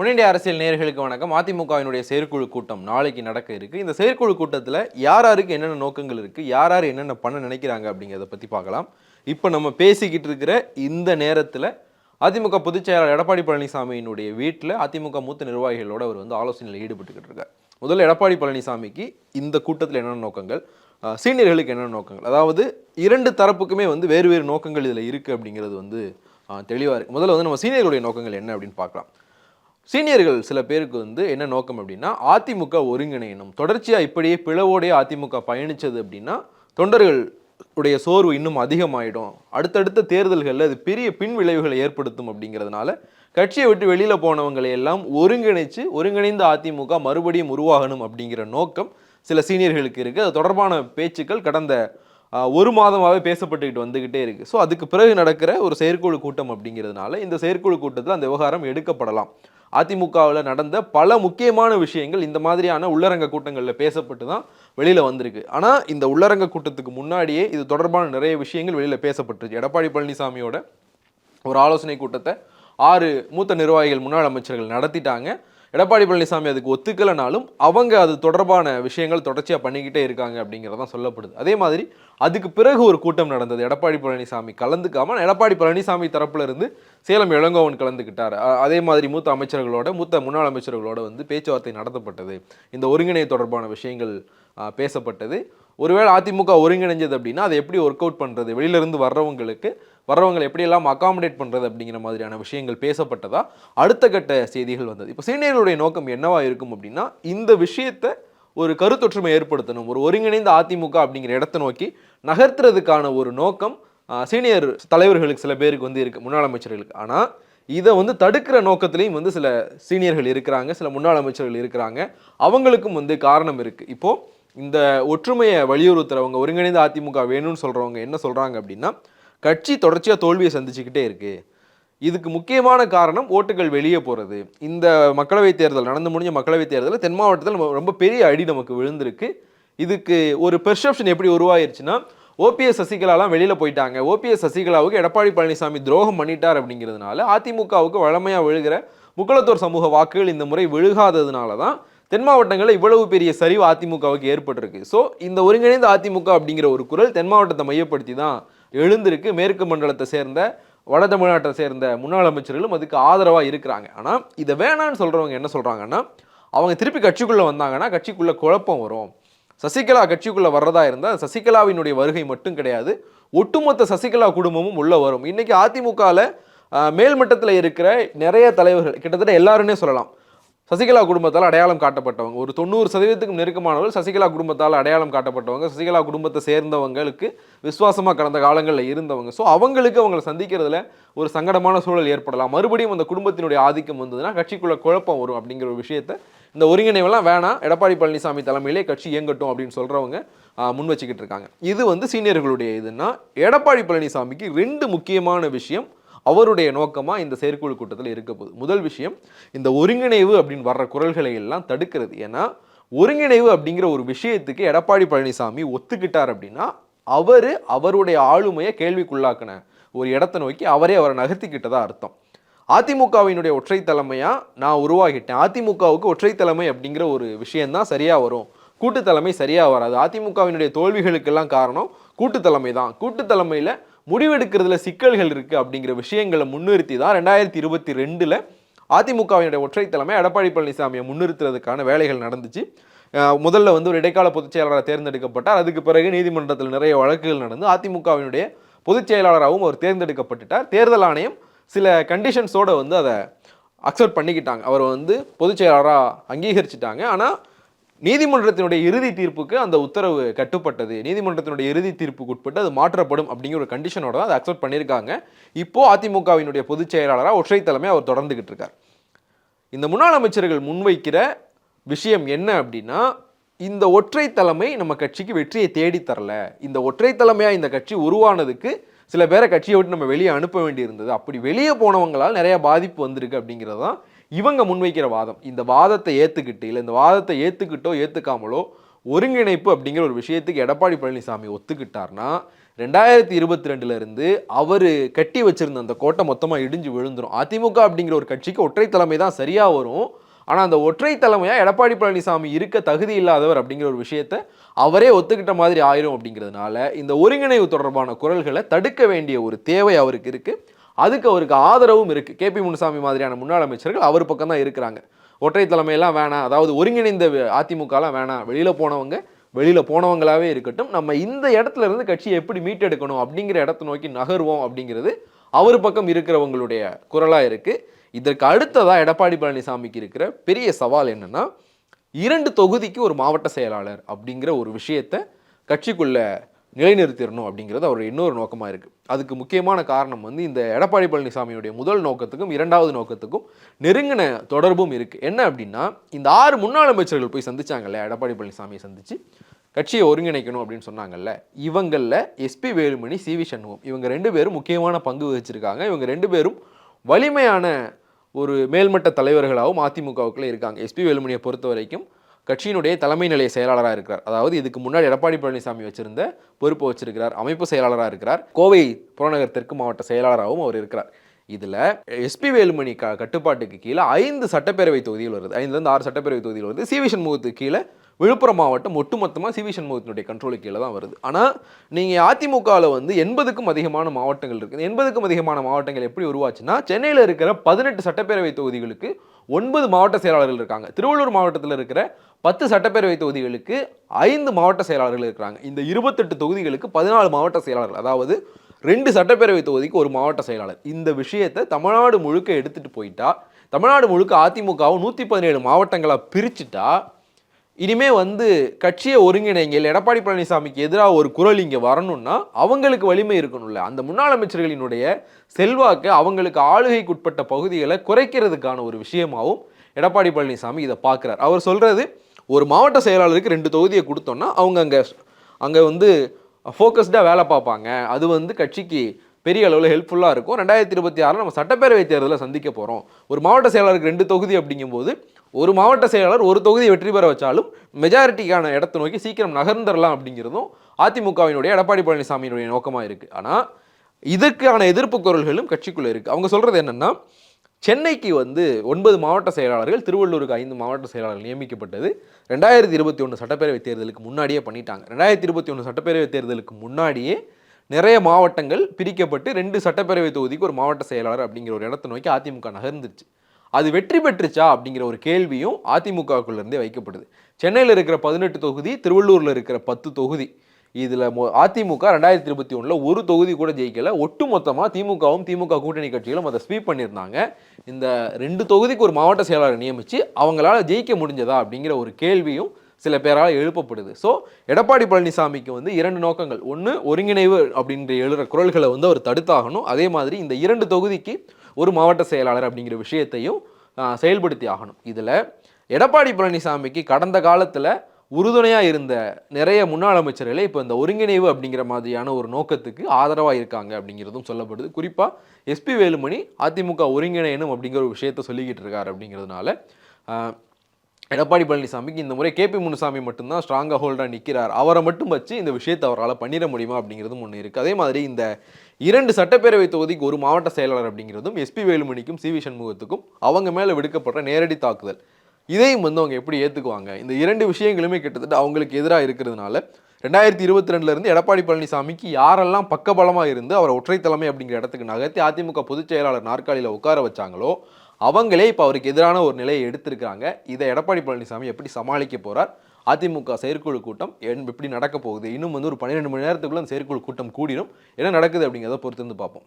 புனிண்டிய அரசியல் நேர்களுக்கு வணக்கம். அதிமுகவினுடைய செயற்குழு கூட்டம் நாளைக்கு நடக்க இருக்கு. இந்த செயற்குழு கூட்டத்தில் யார் யாருக்கு என்னென்ன நோக்கங்கள் இருக்குது யார் யார் என்னென்ன பண்ண நினைக்கிறாங்க அப்படிங்கிறத பற்றி பார்க்கலாம். இப்போ நம்ம பேசிக்கிட்டு இருக்கிற இந்த நேரத்தில் அதிமுக பொதுச் செயலாளர் எடப்பாடி பழனிசாமியினுடைய வீட்டில் அதிமுக மூத்த நிர்வாகிகளோடு அவர் வந்து ஆலோசனையில் ஈடுபட்டுக்கிட்டு இருக்கார். முதல்ல எடப்பாடி பழனிசாமிக்கு இந்த கூட்டத்தில் என்னென்ன நோக்கங்கள்? சீனியர்களுக்கு என்னென்ன நோக்கங்கள்? அதாவது இரண்டு தரப்புக்குமே வந்து வேறு வேறு நோக்கங்கள் இதில் இருக்குது அப்படிங்கிறது வந்து தெளிவாக இருக்குது முதல்ல வந்து நம்ம சீனியர்களுடைய நோக்கங்கள் என்ன அப்படின்னு பார்க்கலாம். சீனியர்கள் சில பேருக்கு வந்து என்ன நோக்கம் அப்படின்னா அதிமுக ஒருங்கிணையணும். தொடர்ச்சியாக இப்படியே பிளவோடைய அதிமுக பயணித்தது அப்படின்னா தொண்டர்கள் உடைய சோர்வு இன்னும் அதிகமாயிடும். அடுத்தடுத்த தேர்தல்களில் அது பெரிய பின் விளைவுகளை ஏற்படுத்தும் அப்படிங்கிறதுனால கட்சியை விட்டு வெளியில் போனவங்களை எல்லாம் ஒருங்கிணைச்சு ஒருங்கிணைந்த அதிமுக மறுபடியும் உருவாகணும் அப்படிங்கிற நோக்கம் சில சீனியர்களுக்கு இருக்குது அது தொடர்பான பேச்சுக்கள் கடந்த ஒரு மாதமாகவே பேசப்பட்டுக்கிட்டு வந்துக்கிட்டே இருக்குது ஸோ அதுக்கு பிறகு நடக்கிற ஒரு செயற்குழு கூட்டம் அப்படிங்கிறதுனால இந்த செயற்குழு கூட்டத்தில் அந்த விவகாரம் எடுக்கப்படலாம். அதிமுகவில் நடந்த பல முக்கியமான விஷயங்கள் இந்த மாதிரியான உள்ளரங்க கூட்டங்களில் பேசப்பட்டு தான் வெளியில் வந்திருக்கு. ஆனால் இந்த உள்ளரங்க கூட்டத்துக்கு முன்னாடியே இது தொடர்பான நிறைய விஷயங்கள் வெளியில் பேசப்பட்டுருச்சு எடப்பாடி பழனிசாமியோட ஒரு ஆலோசனை கூட்டத்தை ஆறு மூத்த நிர்வாகிகள் முன்னாள் அமைச்சர்கள் நடத்திட்டாங்க. எடப்பாடி பழனிசாமி அதுக்கு ஒத்துக்கலைனாலும் அவங்க அது தொடர்பான விஷயங்கள் தொடர்ச்சியாக பண்ணிக்கிட்டே இருக்காங்க அப்படிங்கிறதான் சொல்லப்படுது. அதே மாதிரி அதுக்கு பிறகு ஒரு கூட்டம் நடந்தது. எடப்பாடி பழனிசாமி கலந்துக்காமல் எடப்பாடி பழனிசாமி தரப்பில் இருந்து சேலம் இளங்கோவன் கலந்துக்கிட்டார். அதே மாதிரி மூத்த அமைச்சர்களோட மூத்த முன்னாள் அமைச்சர்களோட வந்து பேச்சுவார்த்தை நடத்தப்பட்டது. இந்த ஒருங்கிணை தொடர்பான விஷயங்கள் பேசப்பட்டது. ஒருவேளை அதிமுக ஒருங்கிணைஞ்சது அப்படின்னா அதை எப்படி ஒர்க் அவுட் பண்ணுறது வெளியிலேருந்து வர்றவங்களுக்கு வரவங்களை எப்படியெல்லாம் அகாமடேட் பண்ணுறது அப்படிங்கிற மாதிரியான விஷயங்கள் பேசப்பட்டதா அடுத்த கட்ட செய்திகள் வந்தது. இப்போ சீனியர்களுடைய நோக்கம் என்னவா இருக்கும் அப்படின்னா இந்த விஷயத்தை ஒரு கருத்தொற்றுமை ஏற்படுத்தணும் ஒரு ஒருங்கிணைந்த அதிமுக அப்படிங்கிற இடத்தை நோக்கி நகர்த்துறதுக்கான ஒரு நோக்கம் சீனியர் தலைவர்களுக்கு சில பேருக்கு வந்து இருக்குது முன்னாள் அமைச்சர்களுக்கு. ஆனால் இதை வந்து தடுக்கிற நோக்கத்திலையும் வந்து சில சீனியர்கள் இருக்கிறாங்க சில முன்னாள் அமைச்சர்கள் இருக்கிறாங்க. அவங்களுக்கும் வந்து காரணம் இருக்குது இப்போது இந்த ஒற்றுமையை வலியுறுத்துறவங்க ஒருங்கிணைந்த அதிமுக வேணும்னு சொல்கிறவங்க என்ன சொல்கிறாங்க அப்படின்னா கட்சி தொடர்ச்சியாக தோல்வியை சந்திச்சுக்கிட்டே இருக்கு. இதுக்கு முக்கியமான காரணம் ஓட்டுகள் வெளியே போகிறது இந்த மக்களவைத் தேர்தல் நடந்து முடிஞ்ச மக்களவைத் தேர்தலில் தென் மாவட்டத்தில் ரொம்ப பெரிய அடி நமக்கு விழுந்திருக்கு. இதுக்கு ஒரு பெர்செப்ஷன் எப்படி உருவாயிருச்சுன்னா ஓபிஎஸ் சசிகலாலாம் வெளியில் போயிட்டாங்க. ஓபிஎஸ் சசிகலாவுக்கு எடப்பாடி பழனிசாமி துரோகம் பண்ணிட்டார் அப்படிங்கிறதுனால அதிமுகவுக்கு வழமையாக விழுகிற முக்குளத்தோர் சமூக வாக்குகள் இந்த முறை விழுகாததுனால தான் தென் மாவட்டங்களில் இவ்வளவு பெரிய சரிவு அதிமுகவுக்கு ஏற்பட்டிருக்கு. ஸோ இந்த ஒருங்கிணைந்த அதிமுக அப்படிங்கிற ஒரு குரல் தென் மாவட்டத்தை மையப்படுத்தி தான் எழுந்திருக்கு மேற்கு மண்டலத்தை சேர்ந்த வட தமிழ்நாட்டை சேர்ந்த முன்னாள் அமைச்சர்களும் அதுக்கு ஆதரவாக இருக்கிறாங்க. ஆனால் இதை வேணான்னு சொல்கிறவங்க என்ன சொல்கிறாங்கன்னா அவங்க திருப்பி கட்சிக்குள்ளே வந்தாங்கன்னா கட்சிக்குள்ளே குழப்பம் வரும். சசிகலா கட்சிக்குள்ளே வர்றதா இருந்தால் சசிகலாவினுடைய வருகை மட்டும் கிடையாது. ஒட்டுமொத்த சசிகலா குடும்பமும் உள்ளே வரும். இன்றைக்கி அதிமுகவில் மேல்மட்டத்தில் இருக்கிற நிறைய தலைவர்கள் கிட்டத்தட்ட எல்லாருன்னே சொல்லலாம். சசிகலா குடும்பத்தால் அடையாளம் காட்டப்பட்டவங்க. ஒரு தொண்ணூறு சதவீதத்துக்கும் நெருக்கமானவர்கள் சசிகலா குடும்பத்தால் அடையாளம் காட்டப்பட்டவங்க. சசிகலா குடும்பத்தை சேர்ந்தவங்களுக்கு விசுவாசமாக கடந்த காலங்களில் இருந்தவங்க. ஸோ அவங்களுக்கு அவங்களை சந்திக்கிறதுல ஒரு சங்கடமான சூழல் ஏற்படலாம். மறுபடியும் அந்த குடும்பத்தினுடைய ஆதிக்கம் வந்ததுன்னா கட்சிக்குள்ள குழப்பம் வரும் அப்படிங்கிற ஒரு விஷயத்தை இந்த ஒருங்கிணைவெல்லாம் வேணாம். எடப்பாடி பழனிசாமி தலைமையிலே கட்சி இயங்கட்டும் அப்படின்னு சொல்கிறவங்க முன் வச்சுக்கிட்டு இருக்காங்க. இது வந்து சீனியர்களுடைய இதுன்னா எடப்பாடி பழனிசாமிக்கு ரெண்டு முக்கியமான விஷயம் அவருடைய நோக்கமாக இந்த செயற்குழு கூட்டத்தில் இருக்க போகுது. முதல் விஷயம் இந்த ஒருங்கிணைவு அப்படின்னு வர்ற குரல்களை எல்லாம் தடுக்கிறது. ஏன்னா ஒருங்கிணைவு அப்படிங்கிற ஒரு விஷயத்துக்கு எடப்பாடி பழனிசாமி ஒத்துக்கிட்டார் அப்படின்னா அவர் அவருடைய ஆளுமையை கேள்விக்குள்ளாக்கின ஒரு இடத்தை நோக்கி அவரே அவரை நகர்த்திக்கிட்டதா அர்த்தம். அதிமுகவினுடைய ஒற்றை தலைமையாக நான் உருவாகிட்டேன். அதிமுகவுக்கு ஒற்றை தலைமை அப்படிங்கிற ஒரு விஷயந்தான் சரியாக வரும். கூட்டு தலைமை சரியாக வராது. அதிமுகவினுடைய தோல்விகளுக்கெல்லாம் காரணம் கூட்டு தலைமை தான். கூட்டு தலைமையில் முடிவெடுக்கிறதுல சிக்கல்கள் இருக்குது அப்படிங்கிற விஷயங்களை முன்னிறுத்தி தான் ரெண்டாயிரத்தி இருபத்தி ரெண்டில் அதிமுகவினுடைய ஒற்றை தலைமை எடப்பாடி பழனிசாமியை முன்னிறுத்துறதுக்கான வேலைகள் நடந்துச்சு. முதல்ல வந்து ஒரு இடைக்கால பொதுச் செயலாளராக தேர்ந்தெடுக்கப்பட்டார். அதுக்கு பிறகு நீதிமன்றத்தில் நிறைய வழக்குகள் நடந்து அதிமுகவினுடைய பொதுச் செயலாளராகவும் அவர் தேர்ந்தெடுக்கப்பட்டுட்டார். தேர்தல் ஆணையம் சில கண்டிஷன்ஸோடு வந்து அதை அக்செப்ட் பண்ணிக்கிட்டாங்க. அவர் வந்து பொதுச் செயலாளராக அங்கீகரிச்சிட்டாங்க. ஆனால் நீதிமன்றத்தினுடைய இறுதி தீர்ப்புக்கு அந்த உத்தரவு கட்டுப்பட்டது. நீதிமன்றத்தினுடைய இறுதி தீர்ப்புக்கு உட்பட்டு அது மாற்றப்படும் அப்படிங்கிற ஒரு கண்டிஷனோட தான் அதை அக்செப்ட் பண்ணியிருக்காங்க. இப்போ அதிமுகவினுடைய பொதுச் செயலாளராக ஒற்றை தலைமை அவர் தொடர்ந்துகிட்டு இருக்கார். இந்த முன்னாள் அமைச்சர்கள் முன்வைக்கிற விஷயம் என்ன அப்படின்னா இந்த ஒற்றை தலைமை நம்ம கட்சிக்கு வெற்றியை தேடித்தரல இந்த ஒற்றை தலைமையாக இந்த கட்சி உருவானதுக்கு சில பேரை கட்சியை விட்டு நம்ம வெளியே அனுப்ப வேண்டியிருந்தது. அப்படி வெளியே போனவங்களால் நிறைய பாதிப்பு வந்திருக்கு அப்படிங்கிறது தான் இவங்க முன்வைக்கிற வாதம். இந்த வாதத்தை ஏற்றுக்கிட்டு இல்லை இந்த வாதத்தை ஏற்றுக்கிட்டோ ஏற்றுக்காமலோ ஒருங்கிணைப்பு அப்படிங்கிற ஒரு விஷயத்துக்கு எடப்பாடி பழனிசாமி ஒத்துக்கிட்டார்னா ரெண்டாயிரத்தி இருபத்தி ரெண்டுலேருந்து அவர் கட்டி வச்சிருந்த அந்த கோட்டை மொத்தமாக இடிஞ்சு விழுந்துரும். அதிமுக அப்படிங்கிற ஒரு கட்சிக்கு ஒற்றை தலைமை தான் சரியாக வரும். ஆனால் அந்த ஒற்றை தலைமையாக எடப்பாடி பழனிசாமி இருக்க தகுதி இல்லாதவர் அப்படிங்கிற ஒரு விஷயத்த அவரே ஒத்துக்கிட்ட மாதிரி ஆயிரும் அப்படிங்கிறதுனால இந்த ஒருங்கிணைவு தொடர்பான குரல்களை தடுக்க வேண்டிய ஒரு தேவை அவருக்கு இருக்குது அதுக்கு அவருக்கு ஆதரவும் இருக்குது கேபி முனுசாமி மாதிரியான முன்னாள் அமைச்சர்கள் அவர் பக்கம் தான் இருக்கிறாங்க. ஒற்றை தலைமையெல்லாம் வேணாம். அதாவது ஒருங்கிணைந்த அதிமுகலாம் வேணாம். வெளியில் போனவங்க வெளியில் போனவங்களாவே இருக்கட்டும். நம்ம இந்த இடத்துல இருந்து கட்சியை எப்படி மீட்டெடுக்கணும் அப்படிங்கிற இடத்த நோக்கி நகர்வோம் அப்படிங்கிறது அவர் பக்கம் இருக்கிறவங்களுடைய குரலாக இருக்குது இதற்கு அடுத்ததாக எடப்பாடி பழனிசாமிக்கு இருக்கிற பெரிய சவால் என்னென்னா இரண்டு தொகுதிக்கு ஒரு மாவட்ட செயலாளர் அப்படிங்கிற ஒரு விஷயத்தை கட்சிக்குள்ளே நிலைநிறுத்திடணும் அப்படிங்கிறது அவருடைய இன்னொரு நோக்கமாக இருக்குது அதுக்கு முக்கியமான காரணம் வந்து இந்த எடப்பாடி பழனிசாமியுடைய முதல் நோக்கத்துக்கும் இரண்டாவது நோக்கத்துக்கும் நெருங்கின தொடர்பும் இருக்குது என்ன அப்படின்னா இந்த ஆறு முன்னாள் அமைச்சர்கள் போய் சந்திச்சாங்கல்ல எடப்பாடி பழனிசாமியை சந்தித்து கட்சியை ஒருங்கிணைக்கணும் அப்படின்னு சொன்னாங்கல்ல இவங்களில் SP Velumani C V Shanmugam இவங்க ரெண்டு பேரும் முக்கியமான பங்கு வகிச்சிருக்காங்க. இவங்க ரெண்டு பேரும் வலிமையான ஒரு மேல்மட்ட தலைவர்களாகவும் அதிமுகவுக்குள்ளே இருக்காங்க. எஸ்பி வேலுமணியை பொறுத்த வரைக்கும் கட்சியினுடைய தலைமை நிலைய செயலாளராக இருக்கிறார். அதாவது இதுக்கு முன்னாடி எடப்பாடி பழனிசாமி வச்சிருந்த பொறுப்பு வச்சிருக்கிறார் அமைப்பு செயலாளராக இருக்கிறார் கோவை புறநகர் தெற்கு மாவட்ட செயலாளராகவும் அவர் இருக்கிறார். இதில் எஸ்பி வேலுமணி க கட்டுப்பாட்டுக்கு கீழே ஐந்து சட்டப்பேரவை தொகுதிகள் வருது. ஐந்துலேருந்து ஆறு சட்டப்பேரவை தொகுதிகள் வருது. சி வி சண்முகத்துக்கு கீழே விழுப்புரம் மாவட்டம் ஒட்டுமொத்தமாக சி வி சண்முகத்தினுடைய கண்ட்ரோலுக்கு கீழே தான் வருது. ஆனால் நீங்கள் அதிமுகவில் வந்து எண்பதுக்கும் அதிகமான மாவட்டங்கள் இருக்குது எண்பதுக்கும் அதிகமான மாவட்டங்கள் எப்படி உருவாச்சுன்னா சென்னையில் இருக்கிற பதினெட்டு சட்டப்பேரவை தொகுதிகளுக்கு ஒன்பது மாவட்ட செயலாளர்கள் இருக்காங்க. திருவள்ளூர் மாவட்டத்தில் இருக்கிற பத்து சட்டப்பேரவை தொகுதிகளுக்கு ஐந்து மாவட்ட செயலாளர்கள் இருக்கிறாங்க. இந்த இருபத்தெட்டு தொகுதிகளுக்கு பதினாலு மாவட்ட செயலாளர்கள். அதாவது ரெண்டு சட்டப்பேரவை தொகுதிக்கு ஒரு மாவட்ட செயலாளர். இந்த விஷயத்தை தமிழ்நாடு முழுக்க எடுத்துகிட்டு போயிட்டா தமிழ்நாடு முழுக்க அதிமுகவும் நூற்றி பதினேழு மாவட்டங்களாக பிரிச்சுட்டா இனிமே வந்து கட்சியை ஒருங்கிணைங்க இல்லை எடப்பாடி பழனிசாமிக்கு எதிராக ஒரு குரல் இங்கே வரணும்னா அவங்களுக்கு வலிமை இருக்கணும்ல. அந்த முன்னாள் அமைச்சர்களினுடைய செல்வாக்கு அவங்களுக்கு ஆளுகைக்குட்பட்ட பகுதிகளை குறைக்கிறதுக்கான ஒரு விஷயமாகவும் எடப்பாடி பழனிசாமி இதை பார்க்குறார். அவர் சொல்கிறது ஒரு மாவட்ட செயலாளருக்கு ரெண்டு தொகுதியை கொடுத்தோன்னா அவங்க அங்கே அங்கே வந்து ஃபோக்கஸ்டாக வேலை பார்ப்பாங்க. அது வந்து கட்சிக்கு பெரிய அளவில் ஹெல்ப்ஃபுல்லாக இருக்கும். ரெண்டாயிரத்தி இருபத்தி ஆறில் நம்ம சட்டப்பேரவை தேர்தலில் சந்திக்க போகிறோம் ஒரு மாவட்ட செயலாளருக்கு ரெண்டு தொகுதி அப்படிங்கும்போது ஒரு மாவட்ட செயலாளர் ஒரு தொகுதியை வெற்றி பெற வச்சாலும் மெஜாரிட்டிக்கான இடத்தை நோக்கி சீக்கிரம் நகர்ந்துடலாம் அப்படிங்கிறதும் அதிமுகவினுடைய எடப்பாடி பழனிசாமியினுடைய நோக்கமாக இருக்குது ஆனால் இதற்கான எதிர்ப்பு குரல்களும் கட்சிக்குள்ளே இருக்குது அவங்க சொல்கிறது என்னென்னா சென்னைக்கு வந்து ஒன்பது மாவட்ட செயலாளர்கள் திருவள்ளூருக்கு ஐந்து மாவட்ட செயலாளர்கள் நியமிக்கப்பட்டது. ரெண்டாயிரத்தி இருபத்தி ஒன்று சட்டப்பேரவைத் தேர்தலுக்கு முன்னாடியே பண்ணிட்டாங்க. ரெண்டாயிரத்தி இருபத்தி ஒன்று சட்டப்பேரவை தேர்தலுக்கு முன்னாடியே நிறைய மாவட்டங்கள் பிரிக்கப்பட்டு ரெண்டு சட்டப்பேரவை தொகுதிக்கு ஒரு மாவட்ட செயலாளர் அப்படிங்கிற ஒரு இடத்தை நோக்கி அதிமுக நகர்ந்துருச்சு. அது வெற்றி பெற்றுச்சா அப்படிங்கிற ஒரு கேள்வியும் அதிமுகக்குள்ள இருந்தே வைக்கப்படுது சென்னையில் இருக்கிற பதினெட்டு தொகுதி திருவள்ளூரில் இருக்கிற பத்து தொகுதி. இதில் அதிமுக ரெண்டாயிரத்தி இருபத்தி ஒன்றில் ஒரு தொகுதி கூட ஜெயிக்கல. ஒட்டு மொத்தமாக திமுகவும் திமுக கூட்டணி கட்சிகளும் அதை ஸ்வீப் பண்ணியிருந்தாங்க. இந்த ரெண்டு தொகுதிக்கு ஒரு மாவட்ட செயலாளர் நியமித்து அவங்களால ஜெயிக்க முடிஞ்சதா அப்படிங்கிற ஒரு கேள்வியும் சில பேரால் எழுப்பப்படுது. ஸோ எடப்பாடி பழனிசாமிக்கு வந்து இரண்டு நோக்கங்கள். ஒன்று ஒருங்கிணைவு அப்படின்ற எழுற குரல்களை வந்து அவர் தடுத்தாகணும். அதே மாதிரி இந்த இரண்டு தொகுதிக்கு ஒரு மாவட்ட செயலாளர் அப்படிங்கிற விஷயத்தையும் செயல்படுத்தி ஆகணும். இதில் எடப்பாடி பழனிசாமிக்கு கடந்த காலத்தில் உறுதுணையாக இருந்த நிறைய முன்னாள் அமைச்சர்களே இப்போ இந்த ஒருங்கிணைவு அப்படிங்கிற மாதிரியான ஒரு நோக்கத்துக்கு ஆதரவாக இருக்காங்க அப்படிங்கிறதும் சொல்லப்படுது. குறிப்பாக எஸ்பி வேலுமணி அதிமுக ஒருங்கிணையணும் அப்படிங்கிற ஒரு விஷயத்த சொல்லிக்கிட்டு இருக்காரு அப்படிங்கிறதுனால எடப்பாடி பழனிசாமிக்கு இந்த முறை கேபி முனுசாமி மட்டும்தான் ஸ்ட்ராங்காக ஹோல்டாக நிற்கிறார் அவரை மட்டும் வச்சு இந்த விஷயத்தை அவரால் பண்ணிட முடியுமா அப்படிங்கிறதும் ஒன்று இருக்குது அதே மாதிரி இந்த இரண்டு சட்டப்பேரவை தொகுதிக்கு ஒரு மாவட்ட செயலாளர் அப்படிங்கிறதும் எஸ்பி வேலுமணிக்கும் சி வி சண்முகத்துக்கும் அவங்க மேலே விடுக்கப்படுற நேரடி தாக்குதல். இதையும் வந்து அவங்க எப்படி ஏற்றுக்குவாங்க இந்த இரண்டு விஷயங்களுமே கிட்டத்தட்ட அவங்களுக்கு எதிராக இருக்கிறதுனால ரெண்டாயிரத்தி இருபத்தி ரெண்டுலேருந்து எடப்பாடி பழனிசாமிக்கு யாரெல்லாம் பக்கபலமாக இருந்து அவரை ஒற்றைத்தலைமை அப்படிங்கிற இடத்துக்கு நகர்த்தி அதிமுக பொதுச் செயலாளர் நாற்காலியில் உட்கார வச்சாங்களோ அவங்களே இப்போ அவருக்கு எதிரான ஒரு நிலையை எடுத்திருக்காங்க இதை எடப்பாடி பழனிசாமி எப்படி சமாளிக்க போகிறார் அதிமுக செயற்குழு கூட்டம் என்- எப்படி நடக்க போகுது. இன்னும் வந்து ஒரு பன்னிரெண்டு மணி நேரத்துக்குள்ள அந்த செயற்குழு கூட்டம் கூடிடும் என்ன நடக்குது அப்படிங்கிறத பொறுத்து இருந்து பார்ப்போம்.